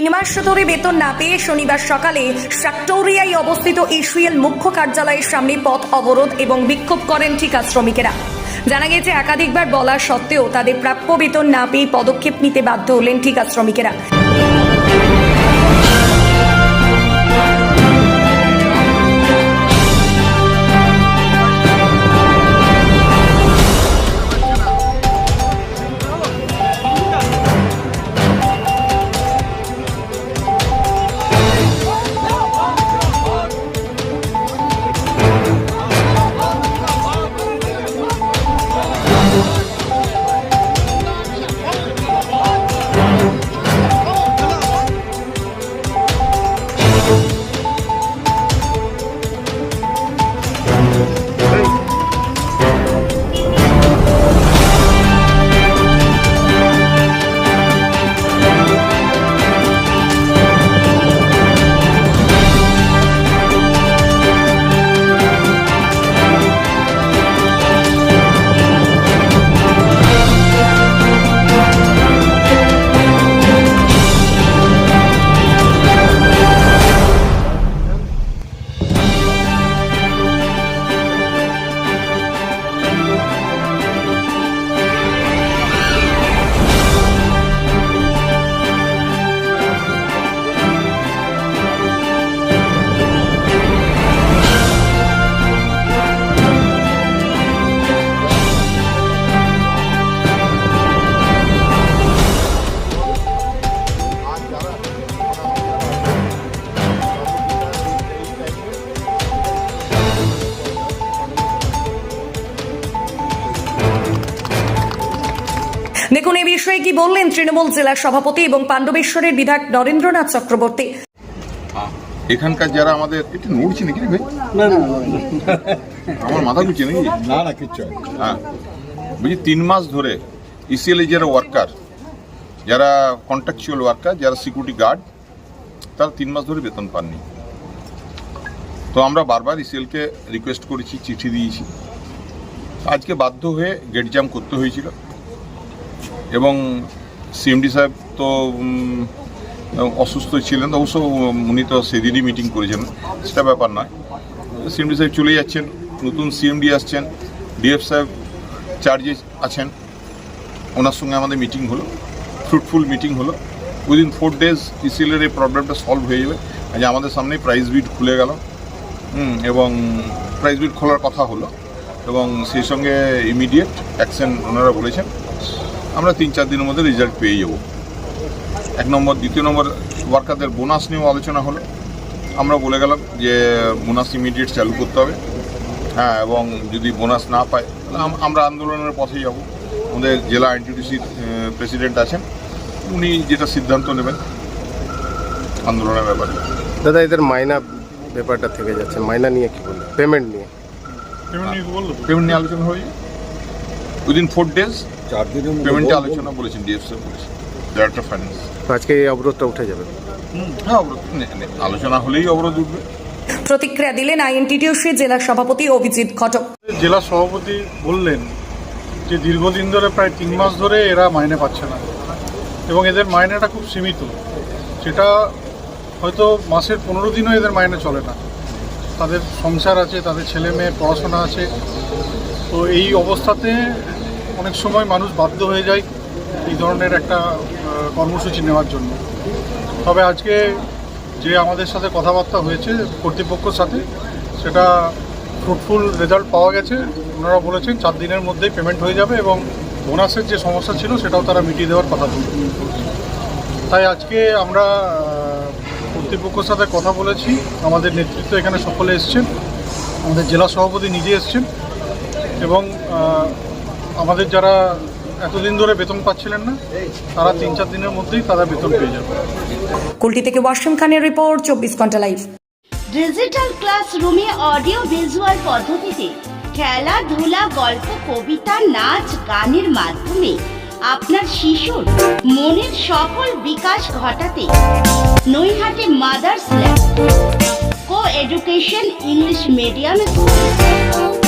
তিন মাস ধরে বেতন না পেয়ে শনিবার সকালে সাক্টোরিয়ায় অবস্থিত এশিয়াল মুখ্য কার্যালয়ের সামনে পথ অবরোধ এবং বিক্ষোভ করেন ঠিকা শ্রমিকেরা। জানা গেছে, একাধিকবার বলা সত্ত্বেও তাদের প্রাপ্য বেতন না পেয়ে পদক্ষেপ নিতে বাধ্য হলেন ঠিকা শ্রমিকেরা। দেখুন এ বিষয়ে কি বললেন তৃণমূল জেলা সভাপতি এবং পাণ্ডবেশ্বরের বিধায়ক নরেন্দ্রনাথ চক্রবর্তী? এখানকার যারা আমাদের একটু নড়ছি নাকি ভাই? আমার মাথা ঘুরছে নাকি? না না কিচ্ছু হ্যাঁ বলছি তিন মাস ধরে ইসিএল যারা ওয়ার্কার যারা কন্ট্রাকচুয়াল ওয়ার্কার যারা সিকিউরিটি গার্ড তারা তিন মাস ধরে বেতন পাননি। তো আমরা বারবার ইসিএলকে রিকোয়েস্ট করেছি চিঠি দিয়েছি। আজকে বাধ্য হয়ে গেট জাম করতে হয়েছিল। এবং সিএমডি সাহেব তো অসুস্থ ছিলেন, অবশ্য উনি তো সেদিনই মিটিং করেছেন। সেটা ব্যাপার নয়। সিএমডি সাহেব চলে যাচ্ছেন, নতুন সিএমডি আসছেন ডিএফ সাহেব চার্জে আছেন। ওনার সঙ্গে আমাদের মিটিং হলো ফ্রুটফুল মিটিং হলো। উইদিন ফোর ডেজ ইসিএলের এই প্রবলেমটা সলভ হয়ে যাবে। যে আমাদের সামনে প্রাইস বিড খুলে গেল। এবং প্রাইস বিড খোলার কথা হলো। এবং সেই সঙ্গে ইমিডিয়েট অ্যাকশন ওনারা বলেছেন। আমরা তিন চার দিনের মধ্যে রেজাল্ট পেয়ে যাব। এক নম্বর দ্বিতীয় নম্বর ওয়ার্কারদের বোনাস নিয়েও আলোচনা হলো। আমরা বলে গেলাম যে বোনাস ইমিডিয়েট চালু করতে হবে। হ্যাঁ এবং যদি বোনাস না পায় তাহলে আমরা আন্দোলনের পথে যাব। আমাদের জেলা এনটিডিসির প্রেসিডেন্ট আছেন। উনি যেটা সিদ্ধান্ত নেবেন আন্দোলনের ব্যাপারে। দাদা এদের মাইনা ব্যাপারটা থেকে যাচ্ছে। মাইনা নিয়ে কি বলবে পেমেন্ট নিয়ে। পেমেন্ট নিয়ে আলোচনা হয়ে উইদিন ফোর ডেজ চার দিনের পেমেন্টে আলোচনা বলেছেন ডিএফসি বলেছেন। ডাইরেক্টর ফাইন্যান্স তো আজকে এই অবরোধটা উঠে যাবে। হ্যাঁ অবরোধ আলোচনা হলেই অবরোধ উঠবে। প্রতিক্রিয়া দিলেন আইএনটিটিউসি জেলা সভাপতি অভিজিৎ ঘটক। জেলা সভাপতি বললেন যে দীর্ঘদিন ধরে প্রায় তিন মাস ধরে এরা মাইনে পাচ্ছে না এবং এদের মাইনেটা খুব সীমিত। সেটা হয়তো মাসের পনেরো দিনও এদের মাইনে চলে না। তাদের সংসার আছে তাদের ছেলে মেয়ে পড়াশোনা আছে। তো এই অবস্থাতে অনেক সময় মানুষ বাধ্য হয়ে যায় এই ধরনের একটা কর্মসূচি নেওয়ার জন্য। তবে আজকে যে আমাদের সাথে কথাবার্তা হয়েছে কর্তৃপক্ষের সাথে, সেটা ফ্রুটফুল রেজাল্ট পাওয়া গেছে। ওনারা বলেছেন চার দিনের মধ্যেই পেমেন্ট হয়ে যাবে এবং বোনাসের যে সমস্যা ছিল, সেটাও তারা মিটিয়ে দেওয়ার কথা তাই আজকে আমরা কর্তৃপক্ষের সাথে কথা বলেছি। আমাদের নেতৃত্ব এখানে সকলে এসছেন। আমাদের জেলা সভাপতি নিজে এসছেন এবং আমাদের যারা এতদিন ধরে বেতন পাচ্ছিলেন না তারা তিন চার দিনের মধ্যেই তারা বেতন পেয়ে যাবে। কুলটি থেকে ওয়াসিম খানের রিপোর্ট চব্বিশ ঘণ্টা লাইভ ডিজিটাল ক্লাসরুমে অডিও ভিজুয়াল পদ্ধতিতে খেলাধুলা গল্প কবিতা নাচ গানের মাধ্যমে আপনার শিশুর মনের সকল বিকাশ ঘটাতে Naihati mother's lab co education English medium school